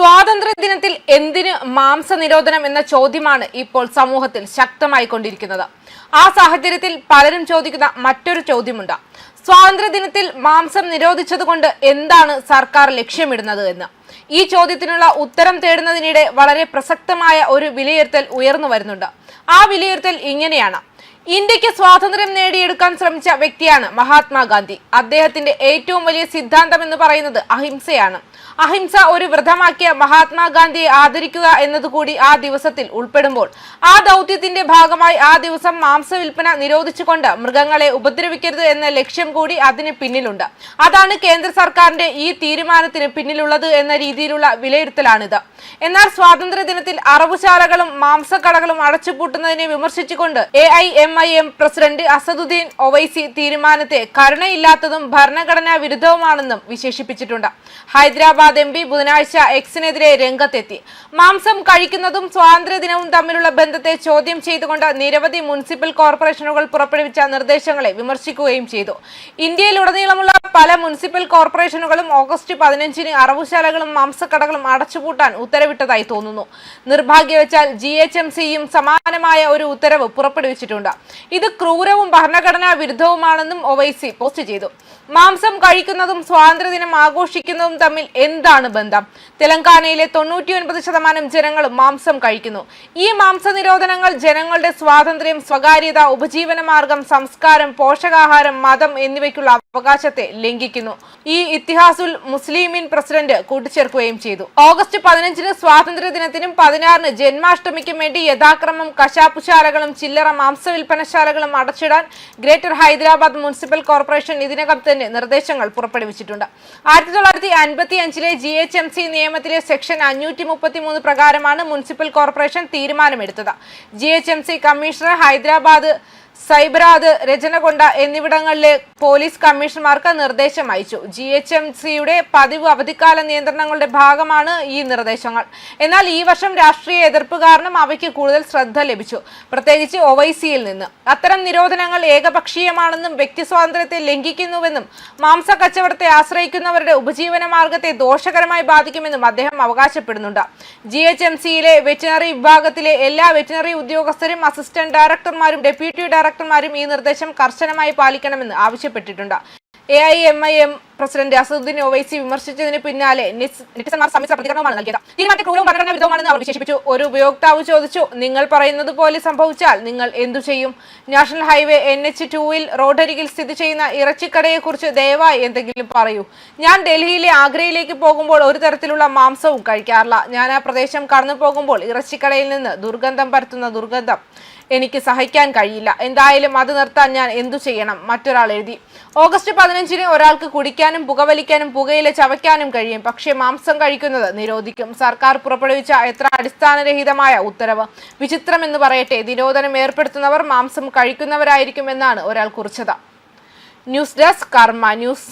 സ്വാതന്ത്ര്യ ദിനത്തിൽ എന്തിന് മാംസ നിരോധനം എന്ന ചോദ്യമാണ് ഇപ്പോൾ സമൂഹത്തിൽ ശക്തമായി കൊണ്ടിരിക്കുന്നത്. ആ സാഹചര്യത്തിൽ പലരും ചോദിക്കുന്ന മറ്റൊരു ചോദ്യമുണ്ട്. സ്വാതന്ത്ര്യ ദിനത്തിൽ മാംസം നിരോധിച്ചതുകൊണ്ട് എന്താണ് സർക്കാർ ലക്ഷ്യമിടുന്നത് എന്ന്. ഈ ചോദ്യത്തിനുള്ള ഉത്തരം തേടുന്നതിനിടെ വളരെ പ്രസക്തമായ ഒരു വിലയിരുത്തൽ ഉയർന്നു വരുന്നുണ്ട്. ആ വിലയിരുത്തൽ ഇങ്ങനെയാണ്. ഇന്ത്യയ്ക്ക് സ്വാതന്ത്ര്യം നേടിയെടുക്കാൻ ശ്രമിച്ച വ്യക്തിയാണ് മഹാത്മാഗാന്ധി. അദ്ദേഹത്തിന്റെ ഏറ്റവും വലിയ സിദ്ധാന്തം എന്ന് പറയുന്നത് അഹിംസയാണ്. അഹിംസ ഒരു വ്രതമാക്കിയ മഹാത്മാഗാന്ധിയെ ആദരിക്കുക എന്നതുകൂടി ആ ദിവസത്തിൽ ഉൾപ്പെടുമ്പോൾ ആ ദൗത്യത്തിന്റെ ഭാഗമായി ആ ദിവസം മാംസ വിൽപ്പന നിരോധിച്ചുകൊണ്ട് മൃഗങ്ങളെ ഉപദ്രവിക്കരുത് എന്ന ലക്ഷ്യം കൂടി അതിന് പിന്നിലുണ്ട്. അതാണ് കേന്ദ്ര സർക്കാരിന്റെ ഈ തീരുമാനത്തിന് പിന്നിലുള്ളത് എന്ന രീതിയിലുള്ള വിലയിരുത്തലാണിത്. എന്നാൽ സ്വാതന്ത്ര്യ ദിനത്തിൽ അറവുശാലകളും മാംസക്കടകളും അടച്ചുപൂട്ടുന്നതിനെ വിമർശിച്ചുകൊണ്ട് A I M I M president Asaduddin Owaisi തീരുമാനത്തെ കരുണയില്ലാത്തതും ഭരണഘടനാ വിരുദ്ധവുമാണെന്നും വിശേഷിപ്പിച്ചിട്ടുണ്ട്. ഹൈദരാബാദ് എം പി ബുധനാഴ്ച എക്സിനെതിരെ രംഗത്തെത്തി. മാംസം കഴിക്കുന്നതും സ്വാതന്ത്ര്യ ദിനവും തമ്മിലുള്ള ബന്ധത്തെ ചോദ്യം ചെയ്തുകൊണ്ട് നിരവധി മുനിസിപ്പൽ കോർപ്പറേഷനുകൾ പുറപ്പെടുവിച്ച നിർദ്ദേശങ്ങളെ വിമർശിക്കുകയും ചെയ്തു. ഇന്ത്യയിലുടനീളമുള്ള പല മുനിസിപ്പൽ കോർപ്പറേഷനുകളും ഓഗസ്റ്റ് പതിനഞ്ചിന് അറവുശാലകളും മാംസക്കടകളും അടച്ചുപൂട്ടാൻ ഉത്തരവിട്ടതായി തോന്നുന്നു. നിർഭാഗ്യവശാൽ ജി എച്ച് എം സിയും സമാനമായ ഒരു ഉത്തരവ് പുറപ്പെടുവിച്ചിട്ടുണ്ട്. ഇത് ക്രൂരവും ഭരണഘടനാ വിരുദ്ധവുമാണെന്നും ഒവൈസി പോസ്റ്റ് ചെയ്തു. മാംസം കഴിക്കുന്നതും സ്വാതന്ത്ര്യദിനം ആഘോഷിക്കുന്നതും തമ്മിൽ എന്താണ് ബന്ധം? തെലങ്കാനയിലെ തൊണ്ണൂറ്റിയൊൻപത് ശതമാനം ജനങ്ങളും മാംസം കഴിക്കുന്നു. ഈ മാംസ നിരോധനങ്ങൾ ജനങ്ങളുടെ സ്വാതന്ത്ര്യം സ്വകാര്യത ഉപജീവനമാർഗം സംസ്കാരം പോഷകാഹാരം മതം എന്നിവയ്ക്കുള്ള അവകാശത്തെ ലംഘിക്കുന്നു. ഈ ഇത്തിഹാസുൽ മുസ്ലിമീൻ പ്രസിഡന്റ് കൂട്ടിച്ചേർക്കുകയും ചെയ്തു. ഓഗസ്റ്റ് പതിനഞ്ചിന് സ്വാതന്ത്ര്യ ദിനത്തിനും പതിനാറിന് ജന്മാഷ്ടമിക്കും വേണ്ടി യഥാക്രമം കശാപ്പുശാലകളും ചില്ലറ മാംസ വിൽപ്പനശാലകളും അടച്ചിടാൻ ഗ്രേറ്റർ ഹൈദരാബാദ് മുനിസിപ്പൽ കോർപ്പറേഷൻ ഇതിനകം തന്നെ നിർദ്ദേശങ്ങൾ പുറപ്പെടുവിച്ചിട്ടുണ്ട്. ആയിരത്തി തൊള്ളായിരത്തി അൻപത്തി അഞ്ചിലെ ജി എച്ച് എം സി നിയമത്തിലെ സെക്ഷൻ അഞ്ഞൂറ്റി മുപ്പത്തി മൂന്ന് പ്രകാരമാണ് മുനിസിപ്പൽ കോർപ്പറേഷൻ തീരുമാനമെടുത്തത്. G H M C commissioner Hyderabad Cyberabad Rachakonda എന്നിവിടങ്ങളിലെ പോലീസ് കമ്മീഷണർമാർക്ക് നിർദ്ദേശം അയച്ചു. ജി എച്ച് എം സിയുടെ പതിവ് അവധിക്കാല നിയന്ത്രണങ്ങളുടെ ഭാഗമാണ് ഈ നിർദ്ദേശങ്ങൾ. എന്നാൽ ഈ വർഷം രാഷ്ട്രീയ എതിർപ്പ് കാരണം അവയ്ക്ക് കൂടുതൽ ശ്രദ്ധ ലഭിച്ചു. പ്രത്യേകിച്ച് ഒവൈസിയിൽ നിന്ന്. അത്തരം നിരോധനങ്ങൾ ഏകപക്ഷീയമാണെന്നും വ്യക്തി സ്വാതന്ത്ര്യത്തെ ലംഘിക്കുന്നുവെന്നും മാംസ കച്ചവടത്തെ ആശ്രയിക്കുന്നവരുടെ ഉപജീവന മാർഗത്തെ ദോഷകരമായി ബാധിക്കുമെന്നും അദ്ദേഹം അവകാശപ്പെടുന്നുണ്ട്. ജി എച്ച് എം സിയിലെ വെറ്റിനറി വിഭാഗത്തിലെ എല്ലാ വെറ്റിനറി ഉദ്യോഗസ്ഥരും അസിസ്റ്റന്റ് ഡയറക്ടർമാരും ഡെപ്യൂട്ടി ഡയറക്ടർമാരും ഈ നിർദ്ദേശം കർശനമായി പാലിക്കണമെന്ന് ആവശ്യപ്പെട്ടിട്ടുണ്ട്. A I M I M president Asaduddin Owaisi വിമർശിച്ചതിന് പിന്നാലെ നെറ്റ്സ്- നെറ്റിസന്മാർ സമ്മിശ്ര പ്രതികരണമാണ് നൽകിയത്. തീരുമാനത്തെ ക്രൂരവും പ്രകടന അവർ വിശേഷിപ്പിച്ചു. ഒരു ഉപയോക്താവ് ചോദിച്ചു നിങ്ങൾ പറയുന്നത് പോലെ സംഭവിച്ചാൽ നിങ്ങൾ എന്തു ചെയ്യും? നാഷണൽ ഹൈവേ എൻ എച്ച് ടൂവിൽ റോഡരികിൽ സ്ഥിതി ചെയ്യുന്ന ഇറച്ചിക്കടയെക്കുറിച്ച് ദയവായി എന്തെങ്കിലും പറയൂ. ഞാൻ ഡൽഹിയിലെ ആഗ്രയിലേക്ക് പോകുമ്പോൾ ഒരു തരത്തിലുള്ള മാംസവും കഴിക്കാറില്ല. ഞാൻ ആ പ്രദേശം കടന്നു പോകുമ്പോൾ ഇറച്ചിക്കടയിൽ നിന്ന് ദുർഗന്ധം പരത്തുന്ന ദുർഗന്ധം എനിക്ക് സഹിക്കാൻ കഴിയില്ല. എന്തായാലും അത് നിർത്താൻ ഞാൻ എന്തു ചെയ്യണം? മറ്റൊരാൾ എഴുതി. ഓഗസ്റ്റ് പതിനഞ്ചിന് ഒരാൾക്ക് കുടിക്കാനും പുകവലിക്കാനും പുകയില ചവയ്ക്കാനും കഴിയും. പക്ഷേ മാംസം കഴിക്കുന്നത് നിരോധിക്കും. സർക്കാർ പുറപ്പെടുവിച്ച എത്ര അടിസ്ഥാനരഹിതമായ ഉത്തരവ്? വിചിത്രം എന്ന് പറയട്ടെ നിരോധനം ഏർപ്പെടുത്തുന്നവർ മാംസം കഴിക്കുന്നവരായിരിക്കും എന്നാണ് ഒരാൾ കുറിച്ചത്. News desk Karma news.